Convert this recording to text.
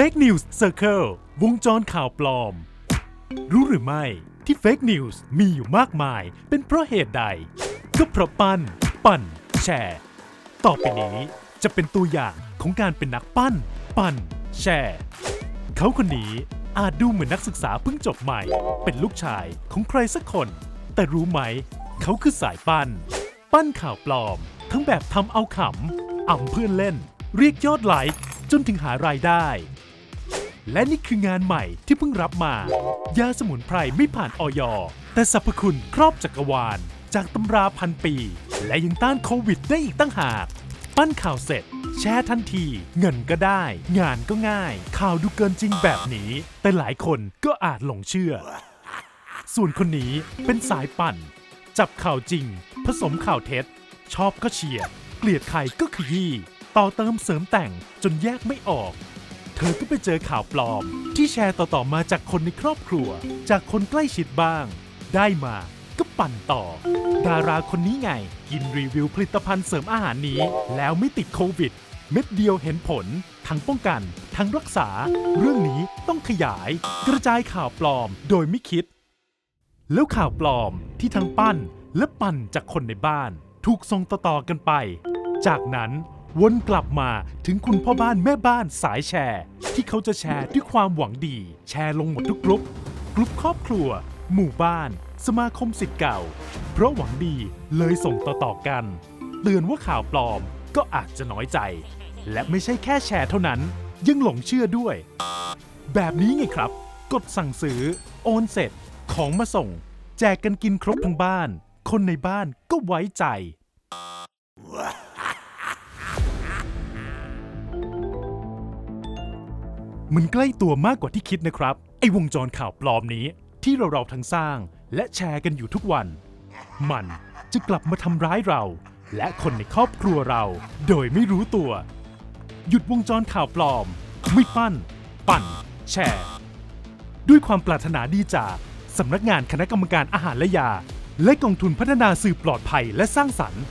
Fake News Circle วงจรข่าวปลอม รู้หรือไม่ที่ Fake News มีอยู่มากมาย เป็นเพราะเหตุใด ก็เพราะปั้น ปั่น แชร์ ต่อไปนี้จะเป็นตัวอย่างของการเป็นนักปั้น ปั่น แชร์ เขาคนนี้อาจดูเหมือนนักศึกษาเพิ่งจบใหม่ เป็นลูกชายของใครสักคน แต่รู้ไหม เขาคือสายปั้น ปั้นข่าวปลอม ทั้งแบบทำเอาขำอ่ำเพื่อนเล่น เรียกยอดไลค์จนถึงหารายได้ และนี่คืองานใหม่ที่เพิ่งรับมา ยาสมุนไพรไม่ผ่านออยแต่สรรพคุณครอบจักรวาล จากตำราพันปี และยังต้านโควิดได้อีกตั้งหาก ปั้นข่าวเสร็จ แชร์ทันที เงินก็ได้ งานก็ง่าย ข่าวดูเกินจริงแบบนี้ แต่หลายคนก็อาจหลงเชื่อ ส่วนคนนี้เป็นสายปั่น จับข่าวจริง ผสมข่าวเท็จ ชอบก็เชียร์เกลียดใครก็ขยี้ต่อเติมเสริมแต่งจนแยกไม่ออก เธอก็ไปเจอข่าวปลอม ที่แชร์ต่อๆมาจากคนในครอบครัว จากคนใกล้ชิดบ้าง ได้มาก็ปั่นต่อ ดาราคนนี้ไง กินรีวิวผลิตภัณฑ์เสริมอาหารนี้ แล้วไม่ติดโควิด เม็ดเดียวเห็นผล ทั้งป้องกัน ทั้งรักษา เรื่องนี้ต้องขยาย กระจายข่าวปลอมโดยไม่คิด แล้วข่าวปลอมที่ทั้งปั้นและปั่นจากคนในบ้าน ถูกส่งต่อๆกันไป จากนั้น วนกลับมาถึงคุณพ่อบ้านแม่บ้านสายแชร์ ที่เขาจะแชร์ด้วยความหวังดี แชร์ลงหมดทุกกลุ่มกลุ่มครอบครัว หมู่บ้าน สมาคมสิทธิ์เก่า เพราะหวังดีเลยส่งต่อๆกัน เตือนว่าข่าวปลอมก็อาจจะน้อยใจ และไม่ใช่แค่แชร์เท่านั้น ยังหลงเชื่อด้วย แบบนี้ไงครับ กดสั่งซื้อ โอนเสร็จ ของมาส่ง แจกกันกินครบทั้งบ้าน คนในบ้านก็ไว้ใจ มันใกล้ตัวมากกว่าที่คิดนะครับ ไอ้วงจรข่าวปลอมนี้ ที่เราเราทั้งสร้าง และแชร์กันอยู่ทุกวัน มันจะกลับมาทำร้ายเรา และคนในครอบครัวเรา โดยไม่รู้ตัว หยุดวงจรข่าวปลอม ไม่ปั้น ปั่น แชร์ ด้วยความปรารถนาดีจากสำนักงานคณะกรรมการอาหารและยา และกองทุนพัฒนาสื่อปลอดภัยและสร้างสรรค์